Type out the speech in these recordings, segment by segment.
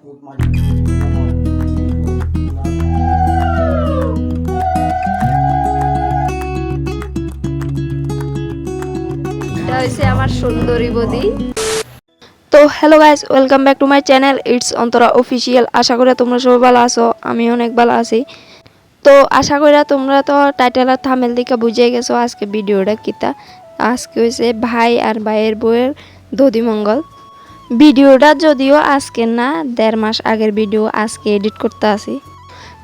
তো hello guys welcome back to my channel it's Antara official আশা করি তোমরা সবাই ভালো আছো আমি অনেক ভালো আছি। তো আশা করি তোমরা তো টাইটেল আর থামেল দিকে বুঝে গেছো আজকে ভিডিওটা কিতা। আজকে হয়েছে ভাই আর ভাইয়ের বউয়ের দধিমঙ্গল ভিডিওটা যদিও আজকে না, দেড় মাস আগের ভিডিও আজকে এডিট করতে আসি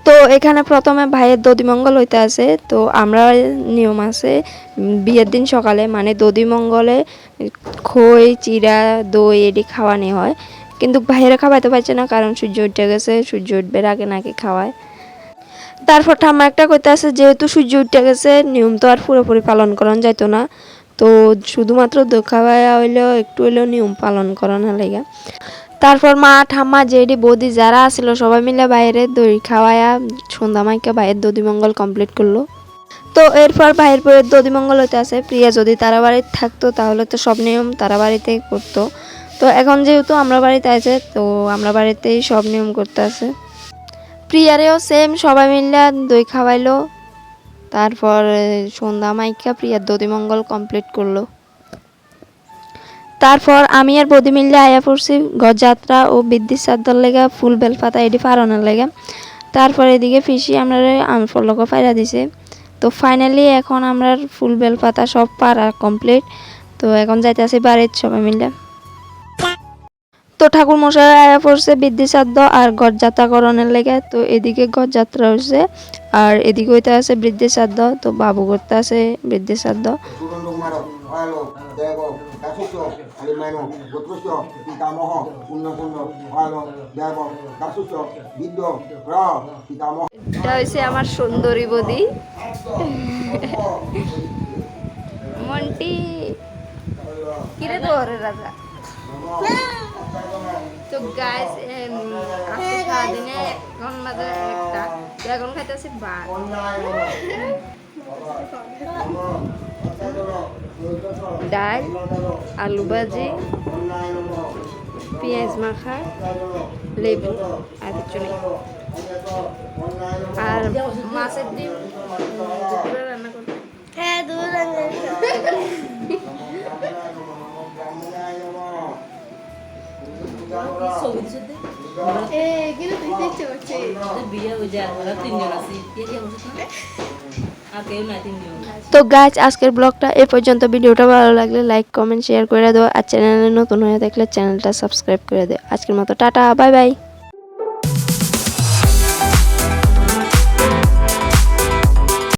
তো এখানে প্রথমে ভাইয়ের দধিমঙ্গল হইতে আছে, তো আমরা নিয়ম আছে বিয়ের দিন সকালে মানে দধিমঙ্গলে খই চিরা দই এটি খাওয়ানি হয়। কিন্তু ভাইয়েরা খাওয়াইতে পারছে না, কারণ সূর্য উঠে গেছে, সূর্য উঠবে আগে নাকি খাওয়ায়। তারপর ঠাম্মা একটা কইতে আছে, যেহেতু সূর্য উঠে গেছে, নিয়ম তো আর পুরোপুরি পালন করানো যাইতো না। তো শুধুমাত্র খাওয়াইয়া হইলেও একটু হইলেও নিয়ম পালন করানো লাগে। তারপর মা ঠাম্মা জেডি বৌদি যারা আসলো, সবাই মিলে বাইরে দই খাওয়ায়া সন্ধ্যা মাইকে বাইরের দধিমঙ্গল কমপ্লিট করল। তো এরপর ভাইয়ের বইয়ের দধিমঙ্গল হতে আসে। প্রিয়া যদি তারা বাড়িতে থাকতো, তাহলে তো সব নিয়ম তারা বাড়িতেই করতো। তো এখন যেহেতু আমরা বাড়িতে আছে, তো আমরা বাড়িতেই সব নিয়ম করতে আছে প্রিয়ারেও সেম সবাই মিলে দই খাওয়াইলো। তারপর সন্ধ্যা মাইকা প্রিয়ার দধিমঙ্গল কমপ্লিট করল। তারপর আমি আর বদি মিললে আয়া পড়ছি গজযাত্রা ও বিদ্যুৎ সাদ্দার লেগে ফুল বেলপাতা এটি ফারানোর লেগে। তারপর এদিকে ফিসি আমরা আমি ফলক ফাইরা দিছে। তো ফাইনালি এখন আমরা ফুল বেলপাতা সব পারা কমপ্লিট তো এখন যাইতে আছি বাড়ির সবাই মিলে। তো ঠাকুর মশাই আয়া পড়ছে বিদ্যুৎ সাধ্য আর গজযাত্রাকরণের লেগে। তো এদিকে গজযাত্রা হচ্ছে আর এদিকে হইতে আছে বৃদ্ধি সাধ্য তো বাবু করতে আছে বৃদ্ধি সাধ্য সুগন্ধ কুমার আলো দেব দাসুষ আলিমানো গোত্রস্য পিতামহ পুণ্যপুণ্য আলো দেব দাসুষ বিদ্য র পিতামহ এটা হয়েছে আমার সুন্দরী বদি। মন্টি, কিরে তো রাজা? তো গাইস আজকে সারাদিনে এখন মাঝে একটা। তো এখন খাইতেছি ভাত। ডাল, আলু ভাজি, পেঁয়াজ মাখা, লেবু আর কিছু নেই। আর মাছের ডিম রান্না করতে হ্যাঁ তো গাছ আজকের ব্লগটা এ পর্যন্ত। ভিডিওটা ভালো লাগলে লাইক কমেন্ট শেয়ার করে দেওয়া আর চ্যানেলে নতুন হয়ে দেখলে চ্যানেলটা সাবস্ক্রাইব করে দেওয়া আজকের মতো, টাটা বাই বাই